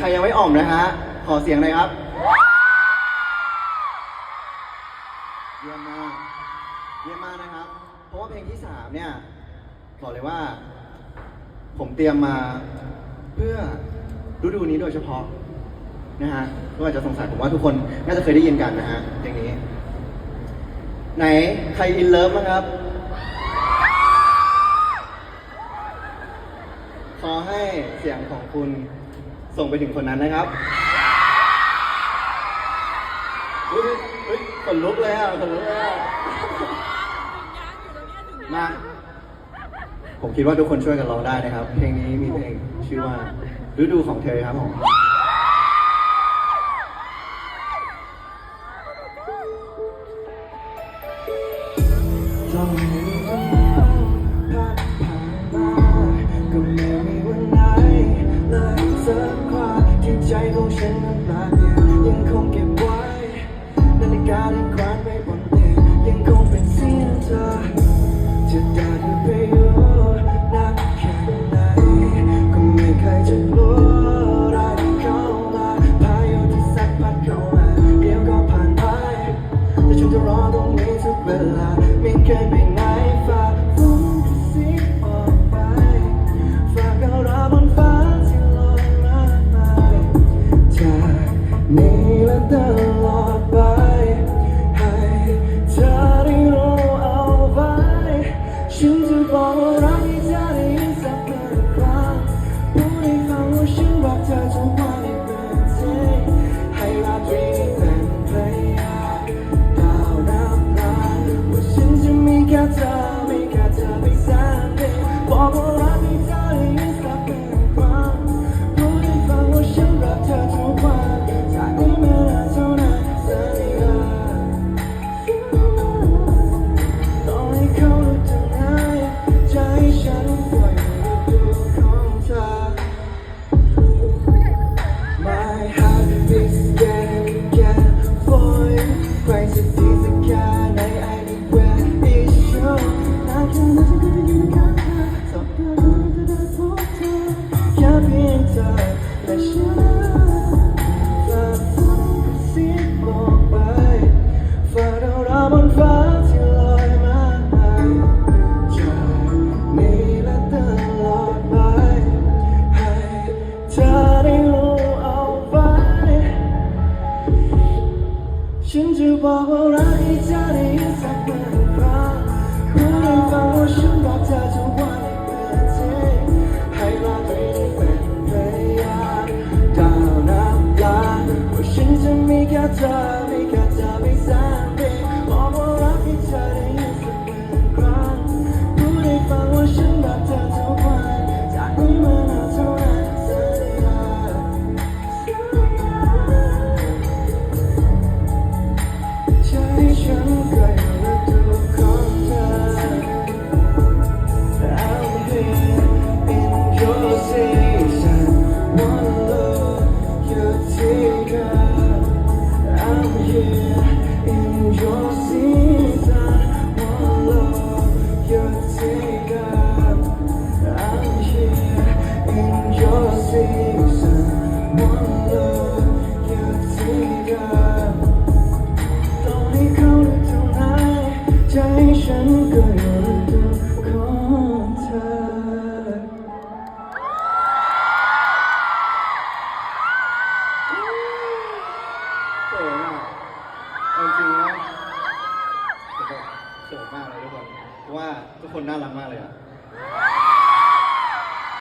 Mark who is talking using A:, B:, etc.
A: ใครยังไม่อ่อมนะฮะ ขอเสียงหน่อยครับเยี่ยมมากเยี่ยมมากนะครับ เพราะว่าเพลงที่สามเนี่ย บอกเลยว่า ผมเตรียมมาเพื่อฤดูนี้โดยเฉพาะ นะฮะก็อาจจะสงสัยผมว่าทุกคนน่าจะเคยได้ยินกันนะฮะเพลงนี้ ไหนใครอินเลิฟบ้างครับ ขอให้เสียงของคุณ ส่งไปถึงคนนั้นนะครับอุ๊ยอุ๊ยขนลุกเลยอะขนลุกเลยอะมา ผมคิดว่าทุกคนช่วยกันร้องได้นะครับ เพลงนี้มีเพลงชื่อว่าฤดูของเธอครับผมต้อง ใจข บอกว่ารักที่เธอได้ยินสักเมื่อครั้งพูดให้ฟังว่าฉันรักเธอทุกวันในเมื่อเธอให้ราไม่ได้เป็นพยานดาวนับล้านว่าฉันจะมีแค่เธอ เอาจริงนะแต่ก็เขินมากเลยทุกคนเพราะว่าทุกคนน่ารักมากเลยอะ